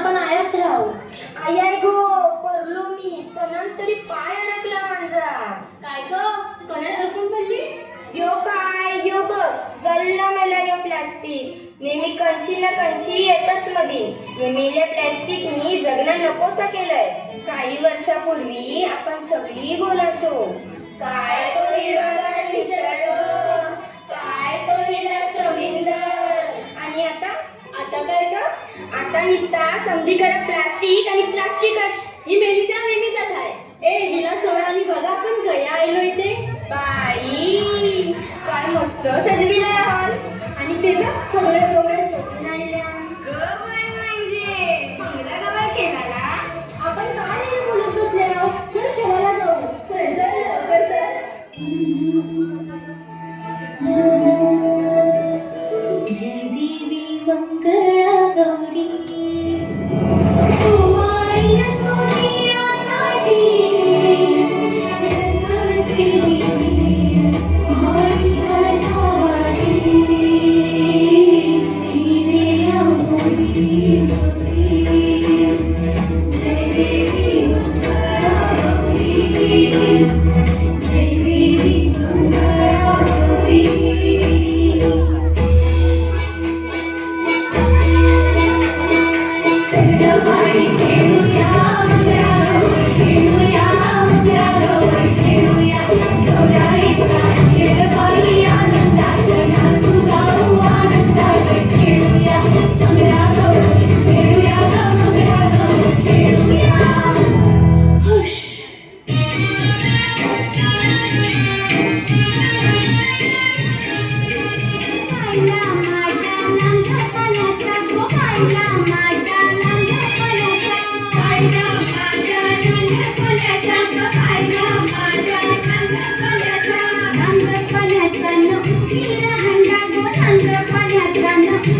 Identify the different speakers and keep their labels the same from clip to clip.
Speaker 1: आपण आयाच राहू.
Speaker 2: आई आय गो पडलो मी. कणान तरी पाय अडकला माझा.
Speaker 1: काय ग? कणान अडकून पडली
Speaker 2: यो काय? यो ग जल्ला मला यो प्लास्टिक नेहमी कंची ना कंची येतच मधी. प्लास्टिक मी जगणं नकोसा केलंय. काही वर्षापूर्वी आपण सगळी बोलायचो. काय? आता निसता करा प्लास्टिक आणि प्लास्टिकच
Speaker 1: ही मेलिका नेहमीच आहे. ए हिला सोड आणि बघा आपण गया आलो इथे.
Speaker 2: बाई काय मस्त सजविला हॉल
Speaker 1: आणि ते कोवळे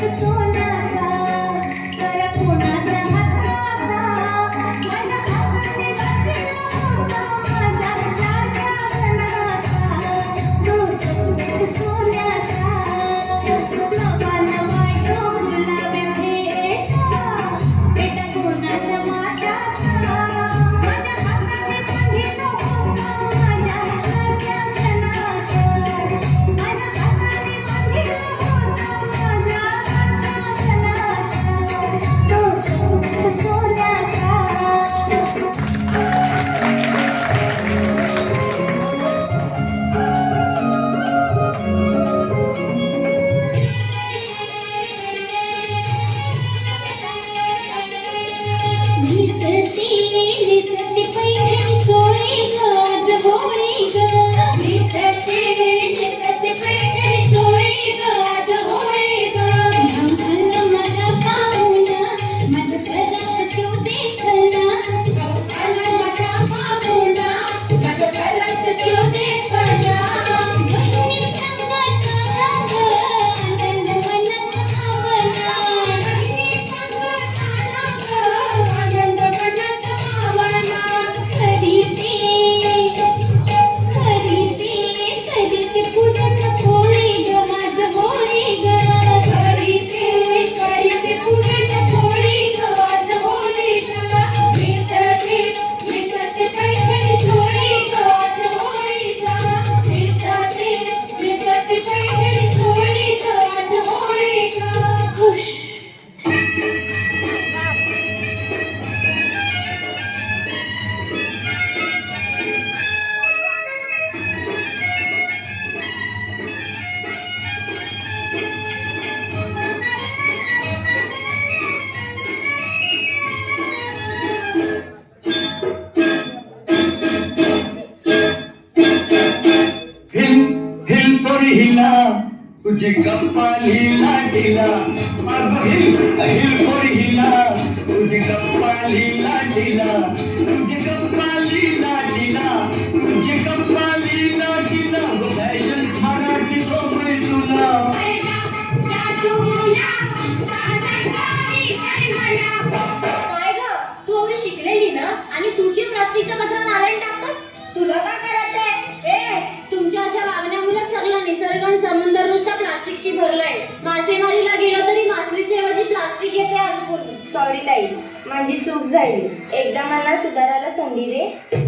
Speaker 1: Thank you so
Speaker 2: much. म्हणजे
Speaker 3: तुझी गप्पा लिहिला लिहिला हिल कोर हिला तुझी म्हणजे गप्पा लिहिला लिहिला म्हणजे तुझी गप्पा लिहिला
Speaker 1: लिहिला मासेमारीला गेलो तरी मासळीच्या ऐवजी प्लास्टिक येते अनुकूल
Speaker 4: सॉरी ताई माझी चूक झाली. एकदा मला सुधारायला संधी दे.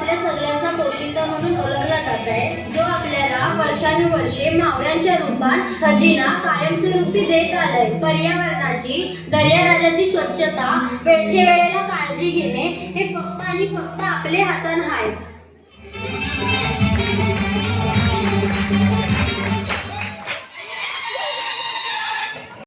Speaker 1: आपल्या सगळ्यांचा पोशिंदा म्हणून ओळखला जात आहे. जो आपल्याला वर्षानुवर्षे मावळ्यांच्या रूपात खजिना कायमस्वरूपी देत आलाय. पर्यावरणाची दर्याराजाची स्वच्छता वेळच्या वेळेला काळजी घेणे हे फक्त आणि फक्त आपले हातान आहे.